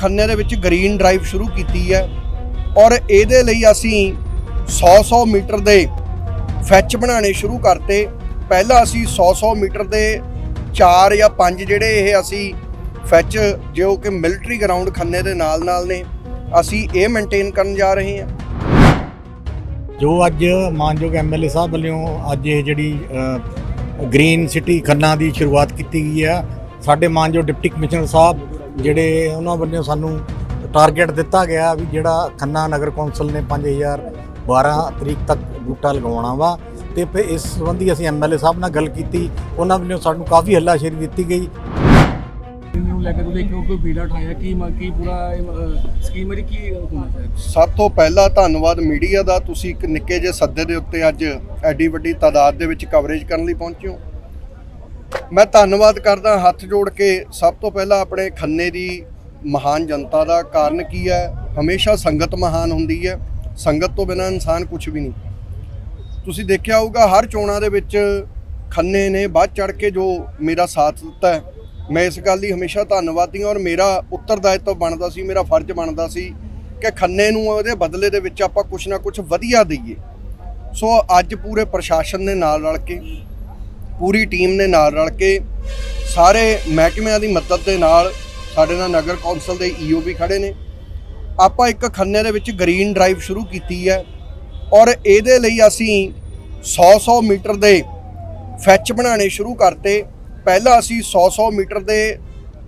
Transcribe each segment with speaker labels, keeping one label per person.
Speaker 1: ਖੰਨੇ ਦੇ ਵਿੱਚ ਗ੍ਰੀਨ ਡਰਾਈਵ ਸ਼ੁਰੂ ਕੀਤੀ ਹੈ ਔਰ ਇਹਦੇ ਲਈ ਅਸੀਂ 100-100 ਮੀਟਰ ਦੇ ਫੈਚ ਬਣਾਉਣੇ ਸ਼ੁਰੂ ਕਰਤੇ। ਪਹਿਲਾਂ ਅਸੀਂ 100-100 ਮੀਟਰ ਦੇ 4 ਜਾਂ 5 ਜਿਹੜੇ ਇਹ ਅਸੀਂ ਫੈਚ, ਜੋ ਕਿ ਮਿਲਟਰੀ ਗਰਾਊਂਡ ਖੰਨੇ ਦੇ ਨਾਲ-ਨਾਲ ਨੇ, ਅਸੀਂ ਇਹ ਮੇਨਟੇਨ ਕਰਨ ਜਾ ਰਹੇ ਹਾਂ।
Speaker 2: ਜੋ ਅੱਜ ਮਾਨਯੋਗ ਐਮਐਲਏ ਸਾਹਿਬ ਵੱਲੋਂ ਅੱਜ ਇਹ ਜਿਹੜੀ ਗ੍ਰੀਨ ਸਿਟੀ ਖੰਨਾ ਦੀ ਸ਼ੁਰੂਆਤ ਕੀਤੀ ਗਈ ਹੈ, ਸਾਡੇ ਮਾਨਯੋਗ ਡਿਪਟੀ ਕਮਿਸ਼ਨਰ ਸਾਹਿਬ ਜਿਹੜੇ ਉਹਨਾਂ ਵੱਲੋਂ ਸਾਨੂੰ ਟਾਰਗੇਟ ਦਿੱਤਾ ਗਿਆ ਵੀ ਜਿਹੜਾ ਖੰਨਾ ਨਗਰ ਕੌਂਸਲ ਨੇ 5012 ਤਰੀਕ ਤੱਕ ਬੂਟਾ ਲਗਾਉਣਾ ਵਾ ਤੇ ਫਿਰ ਇਸ ਸੰਬੰਧੀ ਅਸੀਂ ਐਮਐਲਏ ਸਾਹਿਬ ਨਾਲ ਗੱਲ ਕੀਤੀ ਉਹਨਾਂ ਵੱਲੋਂ ਸਾਨੂੰ ਕਾਫੀ ਹੱਲਾਸ਼ੇਰੀ ਦਿੱਤੀ ਗਈ।
Speaker 3: ਨੂੰ ਲੈ ਕੇ ਤੁਸੀਂ ਕਿਉਂ ਕੋਈ ਵੀੜਾ ਉਠਾਇਆ? ਕੀ ਮ- ਕੀ ਪੂਰਾ ਸਕੀਮ ਹੈ ਕੀ ਹੋਣਾ ਚਾਹੀਦਾ
Speaker 1: ਸਭ ਤੋਂ ਪਹਿਲਾਂ ਧੰਨਵਾਦ ਮੀਡੀਆ ਦਾ ਤੁਸੀਂ ਇੱਕ ਨਿੱਕੇ ਜਿਹੇ ਸੱਦੇ ਦੇ ਉੱਤੇ ਅੱਜ ਐਡੀ ਵੱਡੀ ਤਾਦਾਦ ਦੇ ਵਿੱਚ ਕਵਰੇਜ ਕਰਨ ਲਈ ਪਹੁੰਚੇ ਹੋ। ਮੈਂ ਧੰਨਵਾਦ ਕਰਦਾ ਹੱਥ ਜੋੜ ਕੇ। ਸਭ ਤੋਂ ਪਹਿਲਾਂ ਆਪਣੇ ਖੰਨੇ ਦੀ ਮਹਾਨ ਜਨਤਾ ਦਾ। ਕਾਰਨ ਕੀ ਹੈ? ਹਮੇਸ਼ਾ ਸੰਗਤ ਮਹਾਨ ਹੁੰਦੀ ਹੈ। ਸੰਗਤ ਤੋਂ ਬਿਨਾਂ ਇਨਸਾਨ ਕੁਝ ਵੀ ਨਹੀਂ। ਤੁਸੀਂ ਦੇਖਿਆ ਹੋਊਗਾ, ਹਰ ਚੋਣਾਂ ਦੇ ਵਿੱਚ ਖੰਨੇ ਨੇ ਬਾਅਦ ਚੜ ਕੇ ਜੋ ਮੇਰਾ ਸਾਥ ਦਿੱਤਾ ਹੈ। ਮੈਂ ਇਸ ਗੱਲ ਦੀ ਹਮੇਸ਼ਾ ਧੰਨਵਾਦੀ ਹਾਂ ਔਰ ਮੇਰਾ ਉੱਤਰਦਾਇਤਵ ਬਣਦਾ ਸੀ, ਮੇਰਾ ਫਰਜ਼ ਬਣਦਾ ਸੀ ਕਿ ਖੰਨੇ ਨੂੰ ਉਹਦੇ ਬਦਲੇ ਦੇ ਵਿੱਚ ਆਪਾਂ ਕੁਝ ਨਾ ਕੁਝ ਵਧੀਆ ਦਈਏ। ਸੋ ਅੱਜ ਪੂਰੇ ਪ੍ਰਸ਼ਾਸਨ ਨੇ ਨਾਲ ਰਲ ਕੇ ਪੂਰੀ ਟੀਮ ਨੇ ਨਾਲ ਰਲ ਕੇ ਸਾਰੇ ਮਹਿਕਮਿਆਂ ਦੀ ਮਦਦ ਦੇ ਨਾਲ ਸਾਡੇ ਨਾਲ ਨਗਰ ਕੌਂਸਲ ਦੇ ਈਓ ਵੀ ਖੜੇ ਨੇ। ਆਪਾਂ ਇੱਕ ਖੰਨੇ ਦੇ ਵਿੱਚ ਗ੍ਰੀਨ ਡਰਾਈਵ ਸ਼ੁਰੂ ਕੀਤੀ ਹੈ ਔਰ ਇਹਦੇ ਲਈ ਅਸੀਂ 100-100 ਮੀਟਰ ਦੇ ਫੈਚ ਬਣਾਉਣੇ ਸ਼ੁਰੂ ਕਰਤੇ। ਪਹਿਲਾਂ ਅਸੀਂ 100-100 ਮੀਟਰ ਦੇ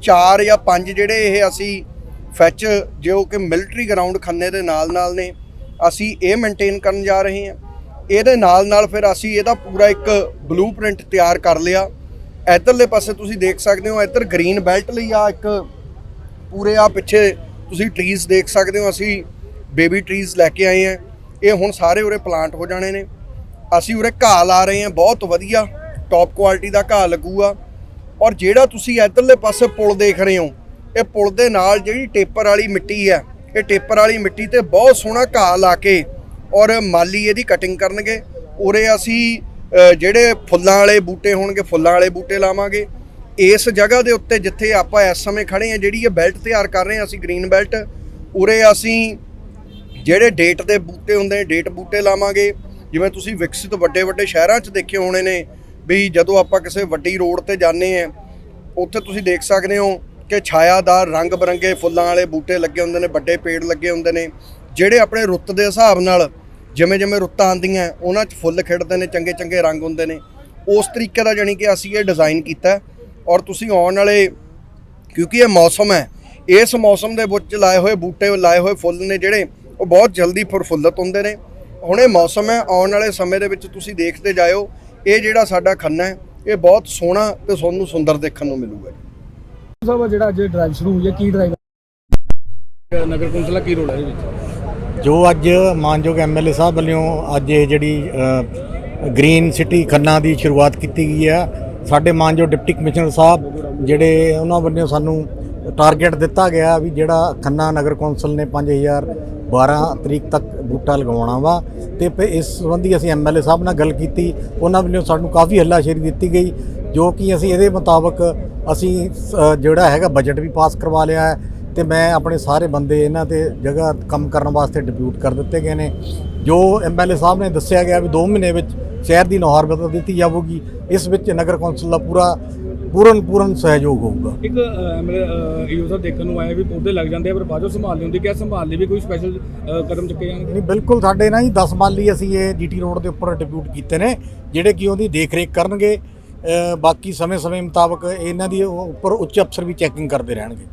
Speaker 1: 4 ਜਾਂ 5 ਜਿਹੜੇ ਇਹ ਅਸੀਂ ਫੈਚ, ਜੋ ਕਿ ਮਿਲਟਰੀ ਗਰਾਊਂਡ ਖੰਨੇ ਦੇ ਨਾਲ-ਨਾਲ ਨੇ, ਅਸੀਂ ਇਹ ਮੇਨਟੇਨ ਕਰਨ ਜਾ ਰਹੇ ਹਾਂ। ਇਹਦੇ ਨਾਲ-ਨਾਲ ਫਿਰ ਅਸੀਂ ਇਹਦਾ ਪੂਰਾ ਇੱਕ ਬਲੂਪ੍ਰਿੰਟ ਤਿਆਰ ਕਰ ਲਿਆ। ਇਧਰਲੇ ਪਾਸੇ ਤੁਸੀਂ ਦੇਖ ਸਕਦੇ ਹੋ, ਇੱਧਰ ਗ੍ਰੀਨ ਬੈਲਟ ਲਈ ਆ ਇੱਕ ਪੂਰੇ ਆ ਪਿੱਛੇ ਤੁਸੀਂ ਟਰੀਜ਼ ਦੇਖ ਸਕਦੇ ਹੋ, ਅਸੀਂ ਬੇਬੀ ਟਰੀਜ਼ ਲੈ ਕੇ ਆਏ ਆ। ਇਹ ਹੁਣ ਸਾਰੇ ਉਰੇ ਪਲਾਂਟ ਹੋ ਜਾਣੇ ਨੇ। ਅਸੀਂ ਉਰੇ ਘਾਹ ਲਾ ਰਹੇ ਹਾਂ ਬਹੁਤ ਵਧੀਆ ਟੌਪ ਕੁਆਲਿਟੀ ਦਾ ਘਾਹ ਲੱਗੂਗਾ ਔਰ ਜਿਹੜਾ ਤੁਸੀਂ ਇਧਰਲੇ ਪਾਸੇ ਪੁਲ ਦੇਖ ਰਹੇ ਹੋ, ਇਹ ਪੁਲ ਦੇ ਨਾਲ ਜਿਹੜੀ ਟੇਪਰ ਵਾਲੀ ਮਿੱਟੀ ਹੈ, ਇਹ ਟੇਪਰ ਵਾਲੀ ਮਿੱਟੀ ਤੇ ਬਹੁਤ ਸੋਹਣਾ ਘਾਹ ਲਾ ਕੇ ਔਰ ਮਾਲੀ ਇਹਦੀ ਕਟਿੰਗ ਕਰਨਗੇ, ਉਰੇ ਅਸੀਂ ਜਿਹੜੇ ਫੁੱਲਾਂ ਵਾਲੇ ਬੂਟੇ ਹੋਣਗੇ, ਫੁੱਲਾਂ ਵਾਲੇ ਬੂਟੇ ਲਾਵਾਂਗੇ। ਇਸ ਜਗ੍ਹਾ ਦੇ ਉੱਤੇ ਜਿੱਥੇ ਆਪਾਂ ਇਸ ਸਮੇਂ ਖੜੇ ਹਾਂ, ਜਿਹੜੀ ਇਹ ਬੈਲਟ ਤਿਆਰ ਕਰ ਰਹੇ ਹਾਂ ਅਸੀਂ ਗ੍ਰੀਨ ਬੈਲਟ ਉਰੇ ਅਸੀਂ ਜਿਹੜੇ ਡੇਟ ਦੇ ਬੂਟੇ ਹੁੰਦੇ ਨੇ ਡੇਟ ਬੂਟੇ ਲਾਵਾਂਗੇ। ਜਿਵੇਂ ਤੁਸੀਂ ਵਿਕਸਿਤ ਵੱਡੇ ਵੱਡੇ ਸ਼ਹਿਰਾਂ 'ਚ ਦੇਖੇ ਹੋਣੇ ਨੇ, ਵੀ ਜਦੋਂ ਆਪਾਂ ਕਿਸੇ ਵੱਡੀ ਰੋਡ ਤੇ ਜਾਂਦੇ ਆ ਉੱਥੇ ਤੁਸੀਂ ਦੇਖ ਸਕਦੇ ਹੋ ਕਿ ਛਾਇਆਦਾਰ ਰੰਗ ਬਰੰਗੇ ਫੁੱਲਾਂ ਵਾਲੇ ਬੂਟੇ ਲੱਗੇ ਹੁੰਦੇ ਨੇ, ਵੱਡੇ ਪੇੜ ਲੱਗੇ ਹੁੰਦੇ ਨੇ, ਜਿਹੜੇ ਆਪਣੇ ਰੁੱਤ ਦੇ ਹਿਸਾਬ ਨਾਲ ਜਿਵੇਂ ਜਿਵੇਂ ਰੁੱਤਾਂ ਆਉਂਦੀਆਂ ਉਹਨਾਂ 'ਚ ਫੁੱਲ ਖਿੜਦੇ ਨੇ ਚੰਗੇ ਚੰਗੇ ਰੰਗ ਹੁੰਦੇ ਨੇ। ਉਸ ਤਰੀਕੇ ਦਾ ਜਾਨੀ ਕਿ ਅਸੀਂ ਇਹ ਡਿਜ਼ਾਈਨ ਕੀਤਾ ਔਰ ਤੁਸੀਂ ਆਉਣ ਵਾਲੇ ਕਿਉਂਕਿ ਇਹ ਮੌਸਮ ਹੈ ਇਸ ਮੌਸਮ ਦੇ ਵਿੱਚ ਲਾਏ ਹੋਏ ਬੂਟੇ ਲਾਏ ਹੋਏ ਫੁੱਲ ਨੇ ਜਿਹੜੇ ਉਹ ਬਹੁਤ ਜਲਦੀ ਫੁਰਫੁੱਲਤ ਹੁੰਦੇ ਨੇ। ਹੁਣ ਇਹ ਮੌਸਮ ਹੈ ਆਉਣ ਵਾਲੇ ਸਮੇਂ ਦੇ ਵਿੱਚ ਤੁਸੀਂ ਦੇਖਦੇ ਜਾਇਓ ਇਹ ਜਿਹੜਾ ਸਾਡਾ ਖੰਨਾ ਹੈ ਇਹ ਬਹੁਤ ਸੋਹਣਾ ਤੇ ਤੁਹਾਨੂੰ ਸੁੰਦਰ ਦੇਖਣ ਨੂੰ ਮਿਲੂਗਾ
Speaker 3: ਸਾਹਿਬ ਜਿਹੜਾ ਅੱਜ ਡਰਾਈਵ ਸ਼ੁਰੂ ਹੋਈ ਹੈ ਕੀ ਡਰਾਈਵ ਨਗਰ ਕੌਂਸਲ ਦਾ ਕੀ ਰੋਲ ਹੈ ਇਹਦੇ ਵਿੱਚ?
Speaker 2: ਜੋ ਅੱਜ ਮਾਨਯੋਗ ਐਮਐਲਏ ਸਾਹਿਬ ਵੱਲੋਂ ਅੱਜ ਇਹ ਜਿਹੜੀ ਗ੍ਰੀਨ ਸਿਟੀ ਖੰਨਾ ਦੀ ਸ਼ੁਰੂਆਤ ਕੀਤੀ ਗਈ ਆ। ਸਾਡੇ ਮਾਨਯੋਗ ਡਿਪਟੀ ਕਮਿਸ਼ਨਰ ਸਾਹਿਬ ਜਿਹੜੇ ਉਹਨਾਂ ਵੱਲੋਂ ਸਾਨੂੰ ਟਾਰਗੇਟ ਦਿੱਤਾ ਗਿਆ ਵੀ ਜਿਹੜਾ ਖੰਨਾ ਨਗਰ ਕੌਂਸਲ ਨੇ 5012 ਤਰੀਕ ਤੱਕ ਬੂਟਾ ਲਗਾਉਣਾ ਵਾ। ਤੇ ਇਸ ਸੰਬੰਧੀ ਅਸੀਂ ਐਮਐਲਏ ਸਾਹਿਬ ਨਾਲ ਗੱਲ ਕੀਤੀ। ਉਹਨਾਂ ਵੱਲੋਂ ਸਾਨੂੰ ਕਾਫੀ ਹੱਲਾਸ਼ੇਰੀ ਦਿੱਤੀ ਗਈ, ਜੋ ਕਿ ਅਸੀਂ ਇਹਦੇ ਮੁਤਾਬਕ ਅਸੀਂ ਜਿਹੜਾ ਹੈਗਾ ਬਜਟ ਵੀ ਪਾਸ ਕਰਵਾ ਲਿਆ ਹੈ। ਤੇ ਮੈਂ ਆਪਣੇ ਸਾਰੇ ਬੰਦੇ ਇਹਨਾਂ ਤੇ ਜਗ੍ਹਾ ਕੰਮ ਕਰਨ ਵਾਸਤੇ ਡਿਪਿਊਟ ਕਰ ਦਿੱਤੇ ਗਏ ਨੇ। ਜੋ ਐਮਐਲਏ ਸਾਹਿਬ ਨੇ ਦੱਸਿਆ ਗਿਆ ਵੀ 2 ਮਹੀਨੇ ਵਿੱਚ ਸ਼ਹਿਰ ਦੀ ਨੁਹਾਰ ਬਦਲ ਦਿੱਤੀ ਜਾਵੇਗੀ ਇਸ ਵਿੱਚ ਨਗਰ ਕੌਂਸਲ ਦਾ ਪੂਰਾ ਪੂਰਨ ਪੂਰਨ ਸਹਿਯੋਗ ਹੋਊਗਾ।
Speaker 3: ਇੱਕ ਐਮਐਲਏ ਸਾਹਿਬ ਦੇਖਣ ਨੂੰ ਆਇਆ ਵੀ ਪੌਦੇ ਲੱਗ ਜਾਂਦੇ ਆ ਪਰ ਬਾਅਦੋਂ ਸੰਭਾਲ ਨਹੀਂ ਹੁੰਦੀ। ਕਿਆ ਸੰਭਾਲ ਲਈ ਵੀ ਕੋਈ ਸਪੈਸ਼ਲ ਕਦਮ ਚੁੱਕੇ ਜਾਣਗੇ?
Speaker 2: ਨਹੀਂ ਬਿਲਕੁਲ ਸਾਡੇ ਨਾਲ ਹੀ 10 ਮਾਲੀ ਅਸੀਂ ਇਹ ਜੀਟੀ ਰੋਡ ਦੇ ਉੱਪਰ ਡਿਪਿਊਟ ਕੀਤੇ ਨੇ ਜਿਹੜੇ ਕਿ ਉਹਦੀ ਦੇਖ ਰੇਖ ਕਰਨਗੇ ਬਾਕੀ ਸਮੇਂ ਸਮੇਂ ਮੁਤਾਬਕ ਇਹਨਾਂ ਦੀ ਉੱਪਰ ਉੱਚ ਅਫਸਰ ਵੀ ਚੈਕਿੰਗ ਕਰਦੇ ਰਹਿਣਗੇ।